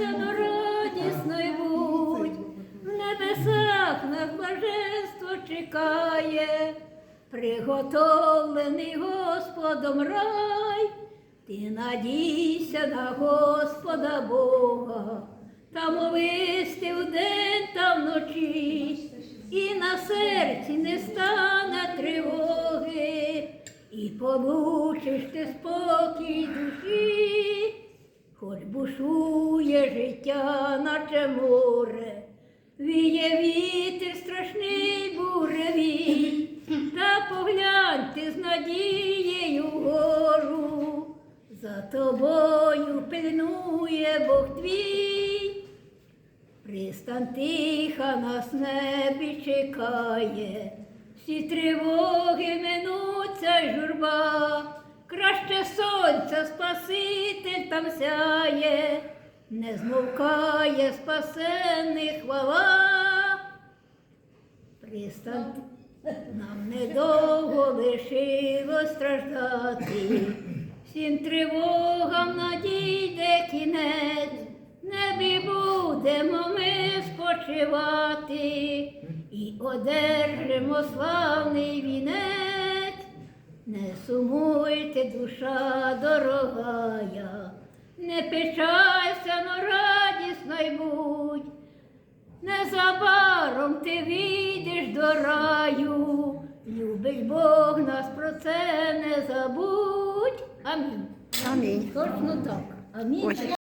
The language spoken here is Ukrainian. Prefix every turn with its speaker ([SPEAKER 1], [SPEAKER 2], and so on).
[SPEAKER 1] Пишайся, но радісно будь, в небесах нас блаженство чекає, приготовлений Господом рай, ти надійся на Господа Бога, та молись ти вдень та вночі, і на серці не стане тривоги, і получиш ти спокій душі. Бушує життя, наче море, віє вітер страшний буревій, та поглянь ти з надією вгору, за тобою пильнує Бог твій. Пристан тиха нас небі чекає, всі тривоги минуться журба, краще сонця Спаситель там сяє, не змовкає спасенний хвала. Пристан нам недовго лишилось страждати, всім тривогам надійде кінець, небі будемо ми спочивати і одержимо славний вінець. Не сумуйте, душа дорогая, не печайся, но радісно й будь. Незабаром ти війдеш до раю, любить Бог нас про це не забудь. Амінь.
[SPEAKER 2] Амінь.
[SPEAKER 1] Точно так. Амінь.